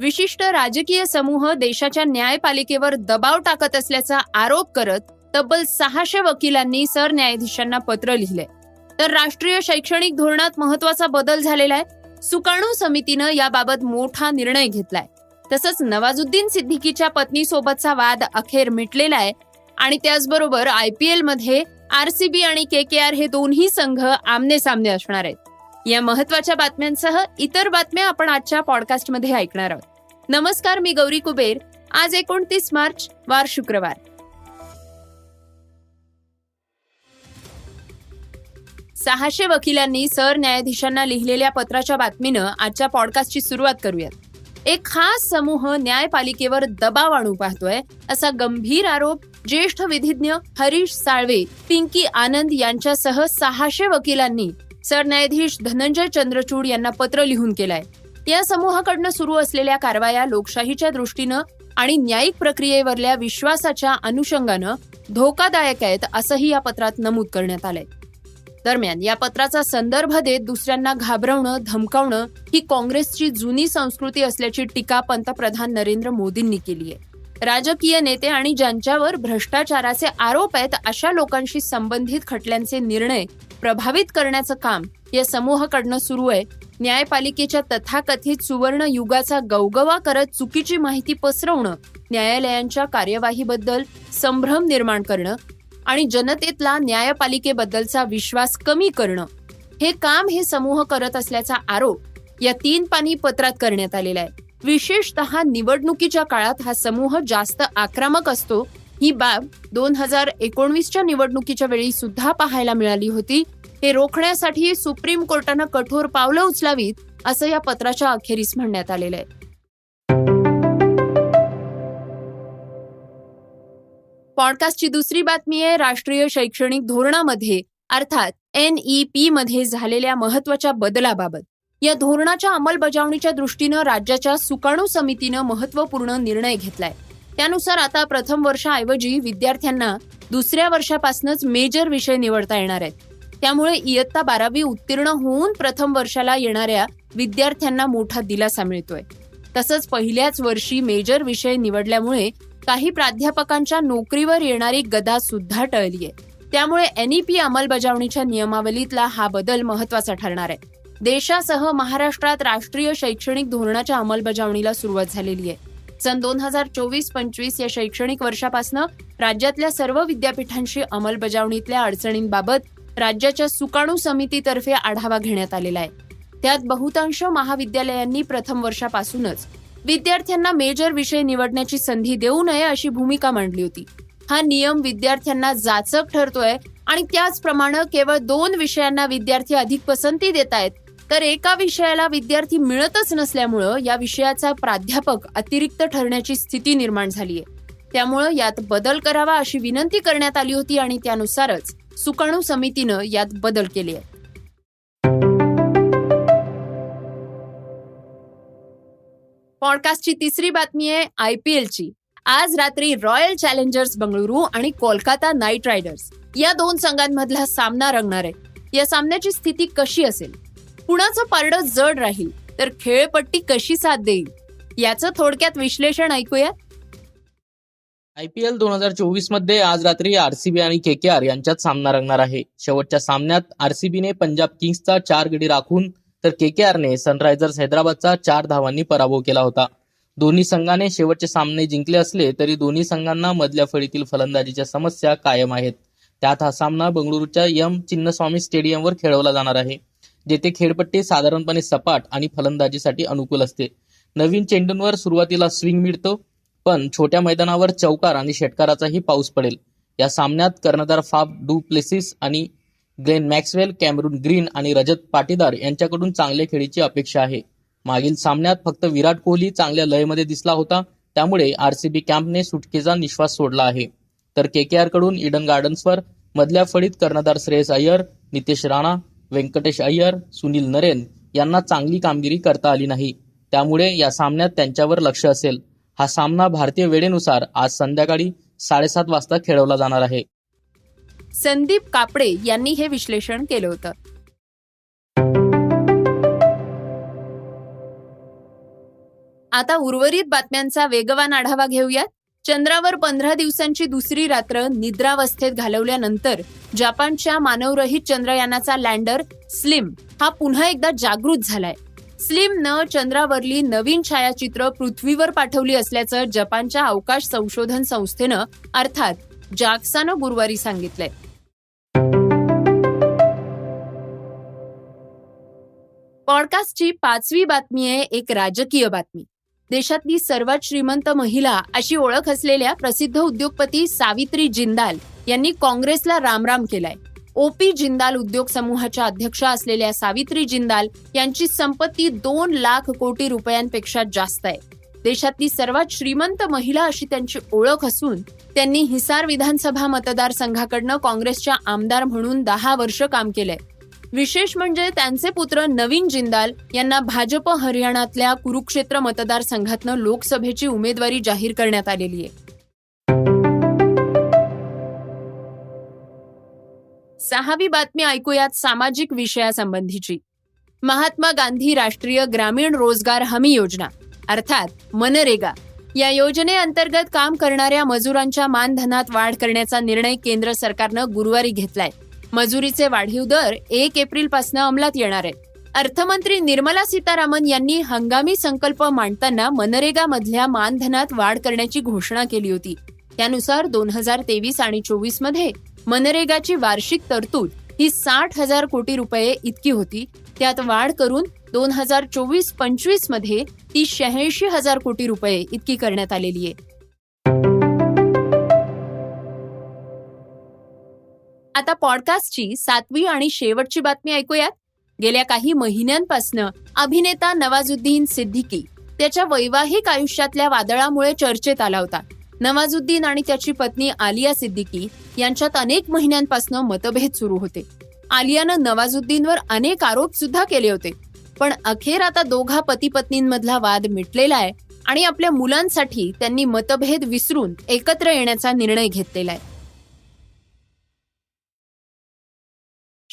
विशिष्ट राजकीय समूह देशाच्या न्यायपालिकेवर दबाव टाकत असल्याचा आरोप करत तब्बल सहाशे वकिलांनी सरन्यायाधीशांना पत्र लिहिले. तर राष्ट्रीय शैक्षणिक धोरणात महत्त्वाचा बदल झालेला आहे. सुकाणू समितीनं याबाबत मोठा निर्णय घेतलाय. तसंच नवाजुद्दीन सिद्दीकीच्या पत्नीसोबतचा वाद अखेर मिटलेला आहे. आणि त्याचबरोबर आय पी एलमध्ये आरसीबी आणि के के आर हे दोन्ही संघ आमने सामने असणार आहेत. या महत्त्वाच्या बातम्यांसह इतर बातम्या आपण आजच्या पॉडकास्टमध्ये ऐकणार आहोत. नमस्कार मी गौरी कुबेर. आज एकोणतीस मार्च वार शुक्रवार. सहाशे वकिलांनी सरन्यायाधीशांना लिहिलेल्या पत्राच्या बातमीनं आजच्या पॉडकास्टची सुरुवात करूयात. एक खास समूह न्यायपालिकेवर दबाव आणू पाहतोय असा गंभीर आरोप ज्येष्ठ विधिज्ञ हरीश साळवे पिंकी आनंद यांच्यासह सहाशे वकिलांनी सरन्यायाधीश धनंजय चंद्रचूड यांना पत्र लिहून केलाय. या समूहाकडनं सुरू असलेल्या कारवाया लोकशाहीच्या दृष्टीनं आणि न्यायिक प्रक्रियेवरल्या विश्वासाच्या अनुषंगानं धोकादायक आहेत असंही या पत्रात नमूद करण्यात आलंय. दरम्यान या पत्राचा संदर्भ देत दुसऱ्यांना घाबरवणं धमकावणं ही काँग्रेसची जुनी संस्कृती असल्याची टीका पंतप्रधान नरेंद्र मोदींनी केली आहे राजकीय नेते आणि ज्यांच्यावर भ्रष्टाचाराचे आरोप आहेत अशा लोकांशी संबंधित खटल्यांचे निर्णय प्रभावित करण्याचं काम या समूहाकडनं सुरू आहे न्यायपालिकेच्या तथाकथित सुवर्ण युगाचा गवगवा करत चुकीची माहिती पसरवणं न्यायालयांच्या कार्यवाहीबद्दल संभ्रम निर्माण करणं आणि जनतेतला न्यायपालिकेबद्दलचा विश्वास कमी करणं हे काम हे समूह करत असल्याचा आरोप या तीन पानी पत्रात करण्यात आलेला आहे. विशेषतः निवडणुकीच्या काळात हा समूह जास्त आक्रमक असतो ही बाब दोन हजार एकोणवीसच्या निवडणुकीच्या वेळी सुद्धा पाहायला मिळाली होती. हे रोखण्यासाठी सुप्रीम कोर्टानं कठोर पावलं उचलावीत असं या पत्राच्या अखेरीस म्हणण्यात आलेलं आहे. पॉडकास्टची दुसरी बातमी आहे राष्ट्रीय शैक्षणिक धोरणामध्ये अर्थात एन ई पी मध्ये झालेल्या महत्त्वाच्या बदलाबाबत. या धोरणाच्या अंमलबजावणीच्या दृष्टीनं राज्याच्या सुकाणू समितीनं महत्त्वपूर्ण निर्णय घेतलाय. त्यानुसार आता प्रथम वर्षाऐवजी विद्यार्थ्यांना दुसऱ्या वर्षापासूनच मेजर विषय निवडता येणार आहेत. त्यामुळे इयत्ता बारावी उत्तीर्ण होऊन प्रथम वर्षाला येणाऱ्या विद्यार्थ्यांना मोठा दिलासा मिळतोय. तसंच पहिल्याच वर्षी मेजर विषय निवडल्यामुळे काही प्राध्यापकांच्या नोकरीवर येणारी गदा सुद्धा आहे. त्यामुळे एनईपी अंमलबजावणीच्या नियमावलीतला हा बदल महत्त्वाचा ठरणार आहे. देशासह महाराष्ट्रात राष्ट्रीय शैक्षणिक धोरणाच्या अंमलबजावणीला सुरुवात झालेली आहे. सन दोन हजार चोवीस पंचवीस या शैक्षणिक वर्षापासून राज्यातल्या सर्व विद्यापीठांशी अंमलबजावणीतल्या अडचणींबाबत राज्याच्या सुकाणू समितीतर्फे आढावा घेण्यात आलेला आहे. त्यात बहुतांश महाविद्यालयांनी प्रथम वर्षापासूनच विद्यार्थ्यांना मेजर विषय निवडण्याची संधी देऊ नये अशी भूमिका मांडली होती. हा नियम विद्यार्थ्यांना जाचक ठरतोय आणि त्याचप्रमाणे केवळ दोन विषयांना विद्यार्थी अधिक पसंती देत आहेत तर एका विषयाला विद्यार्थी मिळतच नसल्यामुळं या विषयाचा प्राध्यापक अतिरिक्त ठरण्याची स्थिती निर्माण झालीय. त्यामुळं यात बदल करावा अशी विनंती करण्यात आली होती आणि त्यानुसारच सुकाणू समितीनं यात बदल केले आहेत पॉडकास्टची तिसरी बातमी आहे आय पी एलची. आज रात्री रॉयल चॅलेंजर्स बंगळुरू आणि कोलकाता नाईट रायडर्स या दोन संघांमधला सामना रंगणार आहे. या सामन्याची स्थिती कशी असेल? कुणाचं पारडं जड राहील तर खेळपट्टी कशी साथ देईल? याचं थोडक्यात विश्लेषण ऐकूया आयपीएल दोन हजार चोवीसमध्ये आज रात्री आरसीबी आणि केकेआर यांच्यात सामना रंगणार आहे. शेवटच्या सामन्यात आरसीबीने पंजाब किंग्सचा चार गडी राखून तर केकेआरने सनरायझर्स हैदराबादचा चार धावांनी पराभव केला होता. दोन्ही संघाने शेवटचे सामने जिंकले असले तरी दोन्ही संघांना मधल्या फळीतील फलंदाजीच्या समस्या कायम आहेत. त्यात हा सामना बंगळुरूच्या यम चिन्नस्वामी स्टेडियमवर खेळवला जाणार आहे. जेथे खेळपट्टी साधारणपणे सपाट आणि फलंदाजीसाठी अनुकूल असते. नवीन चेंडूंवर सुरुवातीला स्विंग मिळतो पण छोट्या मैदानावर चौकार आणि षटकाराचाही पाऊस पडेल. या सामन्यात कर्णधार फाफ डू प्लेसिस आणि ग्लेन मॅक्सवेल कॅमरून ग्रीन आणि रजत पाटीदार यांच्याकडून चांगल्या खेळीची अपेक्षा आहे. मागील सामन्यात फक्त विराट कोहली चांगल्या लयमध्ये दिसला होता त्यामुळे आरसीबी कॅम्पने सुटकेचा निश्वास सोडला आहे. तर केकेआरकडून इडन गार्डन्सवर मधल्या फळीत कर्णधार श्रेयस अय्यर नितेश राणा व्यंकटेश अय्यर सुनील नरेन यांना चांगली कामगिरी करता आली नाही. त्यामुळे या सामन्यात त्यांच्यावर लक्ष असेल. हा सामना भारतीय वेळेनुसार आज संध्याकाळी साडेसात वाजता खेळवला जाणार आहे. संदीप कापडे यांनी हे विश्लेषण केलं होतं. आता उर्वरित बातम्यांचा वेगवान आढावा घेऊयात. चंद्रावर पंधरा दिवसांची दुसरी रात्र निद्रावस्थेत घालवल्यानंतर जपानच्या मानवरहित चंद्रयानाचा लँडर स्लिम हा पुन्हा एकदा जागृत झालाय. स्लिमनं चंद्रावरली नवीन छायाचित्र पृथ्वीवर पाठवली असल्याचं जपानच्या अवकाश संशोधन संस्थेनं अर्थात जाक्सानं गुरुवारी सांगितलंय. पॉडकास्टची पाचवी बातमी आहे एक राजकीय बातमी. देशातली सर्वात श्रीमंत महिला अशी ओळख असलेल्या प्रसिद्ध उद्योगपती सावित्री जिंदाल यांनी काँग्रेसला रामराम केलाय. ओपी जिंदाल उद्योग समूहाच्या अध्यक्षा असलेल्या सावित्री जिंदाल यांची संपत्ती दोन लाख कोटी रुपयांपेक्षा जास्त आहे. देशातली सर्वात श्रीमंत महिला अशी त्यांची ओळख असून त्यांनी हिसार विधानसभा मतदारसंघाकडनं काँग्रेसच्या आमदार म्हणून दहा वर्ष काम केलंय. विशेष म्हणजे त्यांचे पुत्र नवीन जिंदाल यांना भाजप हरियाणातल्या कुरुक्षेत्र मतदारसंघातनं लोकसभेची उमेदवारी जाहीर करण्यात आलेली आहे. सहावी बातमी ऐकूयात सामाजिक विषयासंबंधीची. महात्मा गांधी राष्ट्रीय ग्रामीण रोजगार हमी योजना अर्थात मनरेगा या योजनेअंतर्गत काम करणाऱ्या मजुरांच्या मानधनात वाढ करण्याचा निर्णय केंद्र सरकारनं गुरुवारी घेतलाय. मजुरीचे वाढीव दर एक एप्रिलपासून अंमलात येणार आहेत. अर्थमंत्री निर्मला सीतारामन यांनी हंगामी संकल्प मांडताना मनरेगामधल्या मानधनात वाढ करण्याची घोषणा केली होती. त्यानुसार दोन हजार तेवीस आणि चोवीसमध्ये मनरेगाची वार्षिक तरतूद ही साठ हजार कोटी रुपये इतकी होती. त्यात वाढ करून दोन हजार चोवीस पंचवीसमध्ये ती शहाऐंशी हजार कोटी रुपये इतकी करण्यात आलेली आहे. आता पॉडकास्टची सातवी आणि शेवटची बातमी ऐकूयात. गेल्या काही महिन्यांपासनं अभिनेता नवाजुद्दीन सिद्दीकी त्याच्या वैवाहिक आयुष्यातल्या वादळामुळे चर्चेत आला होता. नवाजुद्दीन आणि त्याची पत्नी आलिया सिद्दीकी यांच्यात अनेक महिन्यांपासून मतभेद सुरू होते. आलियानं नवाजुद्दीनवर अनेक आरोप सुद्धा केले होते. पण अखेर आता दोघा पती पत्नींमधला वाद मिटलेला आहे आणि आपल्या मुलांसाठी त्यांनी मतभेद विसरून एकत्र येण्याचा निर्णय घेतलेला आहे.